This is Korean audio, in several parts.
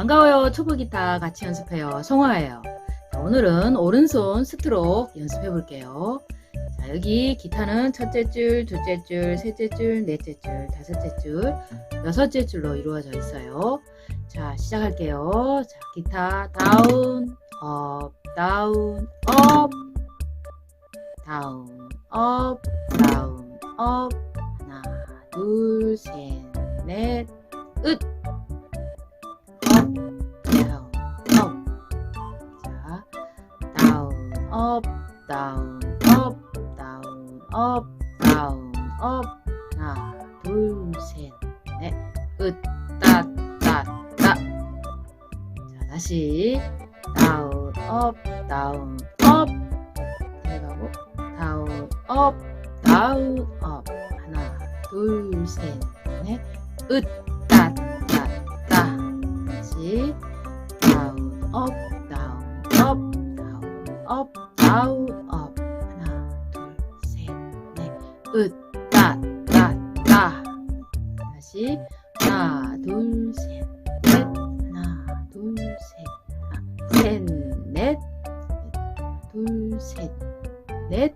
반가워요. 초보 기타 같이 연습해요. 송화예요. 자, 오늘은 오른손 스트로크 연습해 볼게요. 자, 여기 기타는 첫째 줄, 둘째 줄, 셋째 줄, 넷째 줄, 다섯째 줄, 여섯째 줄로 이루어져 있어요. 자, 시작할게요. 자, 기타 다운, 업, 다운, 업, 다운, 업, 다운, 업. 하나, 둘, 셋, 넷, 으. 업, 다운, 업. 하나, 둘, 셋, 넷, 으, 따, 따, 따. 자, 다시 다운, 업, 다운, 업. 내려가고 다운, 업, 다운, 업. 하나, 둘, 셋, 넷, 으, 따, 따, 따. 다시 다운, 업, 둘, 셋, 하나, 셋, 넷, 둘, 셋, 넷,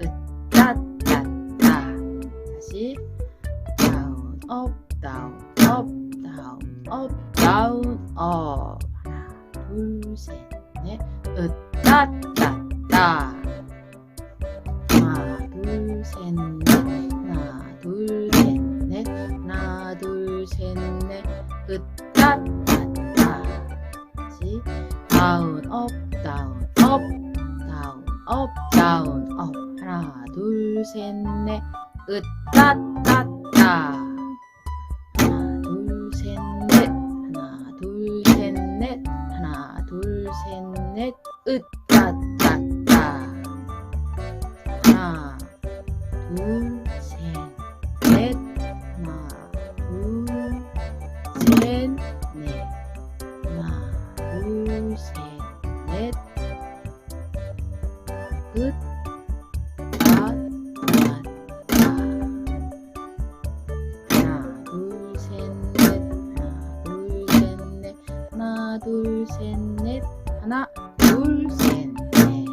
으, 따, 따, 따. 다시 다운, 업, 다운, 업, 다운, 업, 다운, 업. 하나, 둘, 셋, 넷, 으, 따, 따, 따. 다운, 업, 다운, 업, 다운, 업, 다운, 업. 하나, 둘, 셋, 넷, 으, 따, 따, 따. 하나, 둘, 셋, 넷, 하나, 둘, 셋, 넷, 하나, 둘, 셋, 넷, 으, 따, 따, 따. 하나, 둘, 셋, 넷, 하나, 둘, 셋, 셋, 넷, 하나, 둘, 셋, 넷,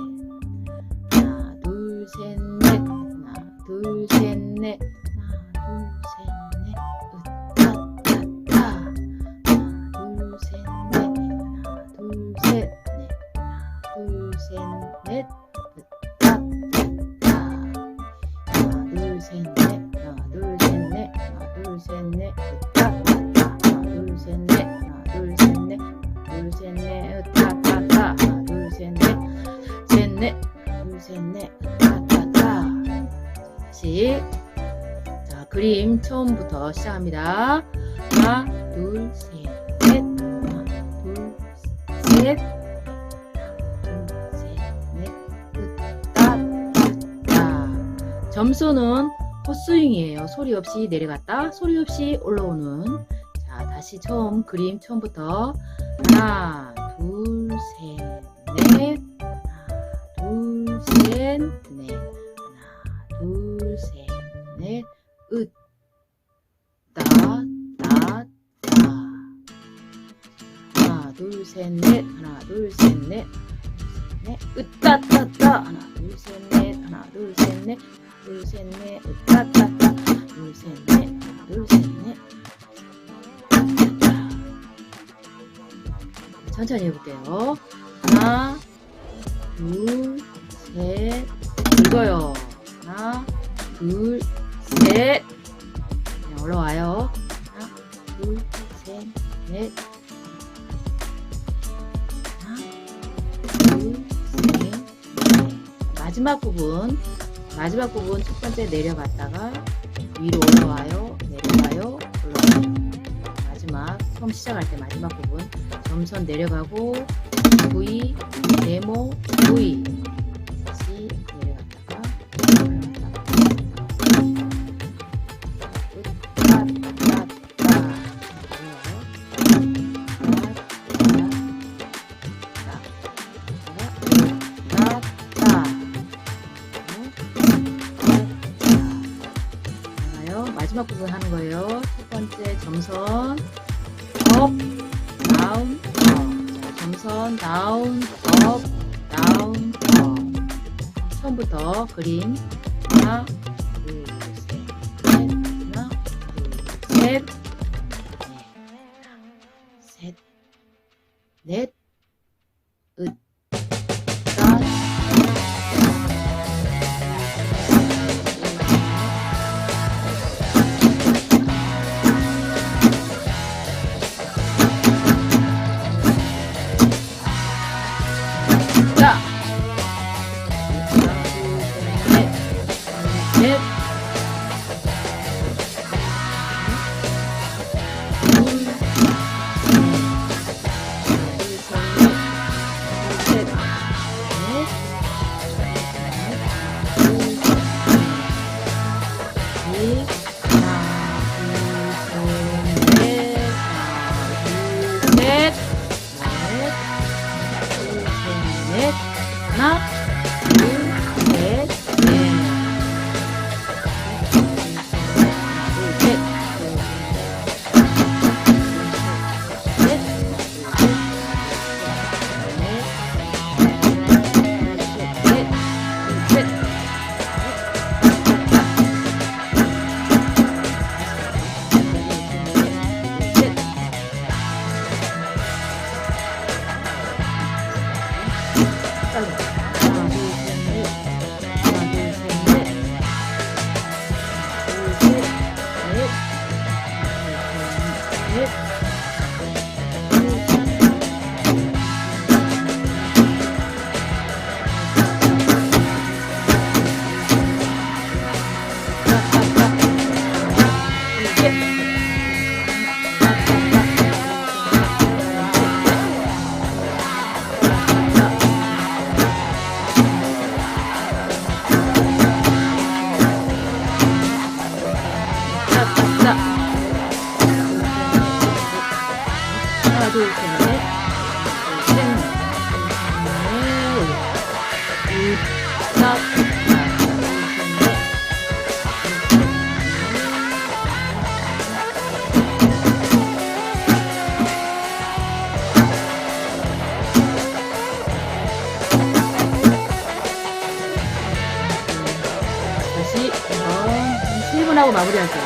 하나, 둘, 셋, 넷, 하나, 둘, 셋, 넷, 하나, 둘, 셋, 넷, 으, 따, 따, 따. 하나, 둘, 셋, 넷, 하나, 둘, 셋, 넷, 하나, 둘, 셋, 넷, 으, 따, 따, 따. 하나, 둘, 셋, 넷, 하나, 둘, 셋, 넷, 하나, 둘, 셋, 넷, 그림 처음부터 시작합니다. 하나, 둘, 셋, 넷, 하나, 둘, 셋, 따, 따. 점수는 헛스윙이에요. 소리 없이 내려갔다, 소리 없이 올라오는. 자, 다시 처음 그림 처음부터 하나, 둘, 셋, 넷, 하나, 둘, 셋, 셋, 넷, 하나, 둘, 셋, 넷, 넷, 으, 따, 따, 따. 하나, 둘, 셋, 넷, 하나, 둘, 셋, 넷, 둘, 셋, 넷, 으, 따, 따, 따. 둘, 셋, 넷, 하나, 둘, 셋, 넷. 천천히 해볼게요. 하나, 둘, 셋, 이거요. 하나, 둘, 셋. 네, 올라와요. 하나, 둘, 셋, 넷. 마지막 부분, 마지막 부분 첫 번째 내려갔다가 위로 올라와요. 내려가요. 올라와요. 마지막 처음 시작할 때 마지막 부분 점선 내려가고 V 네모 V 처음부터 그림 하나, 둘, 셋, 하나, 둘, 셋. 1분하고 마무리할게요.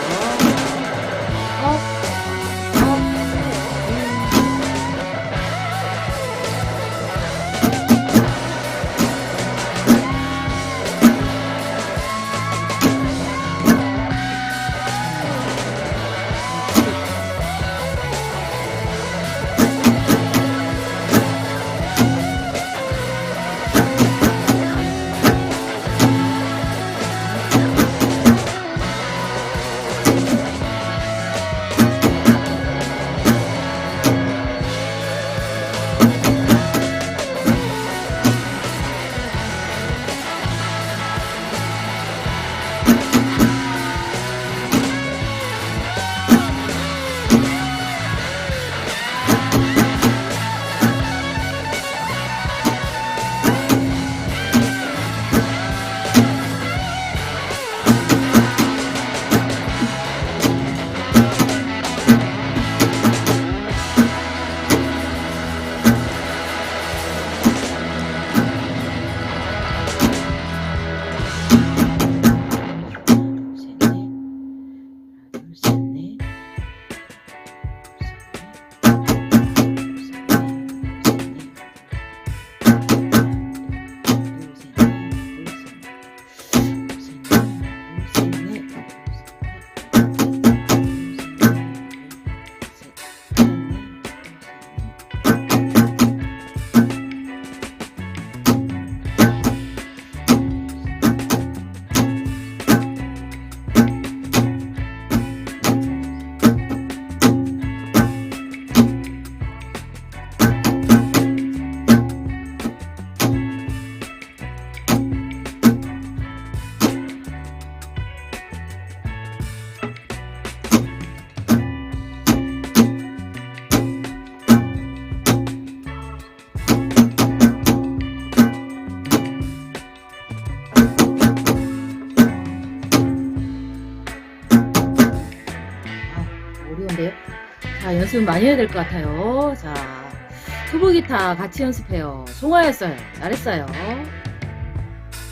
연습 많이 해야 될 것 같아요. 자, 초보 기타 같이 연습해요. 송화였어요. 잘했어요.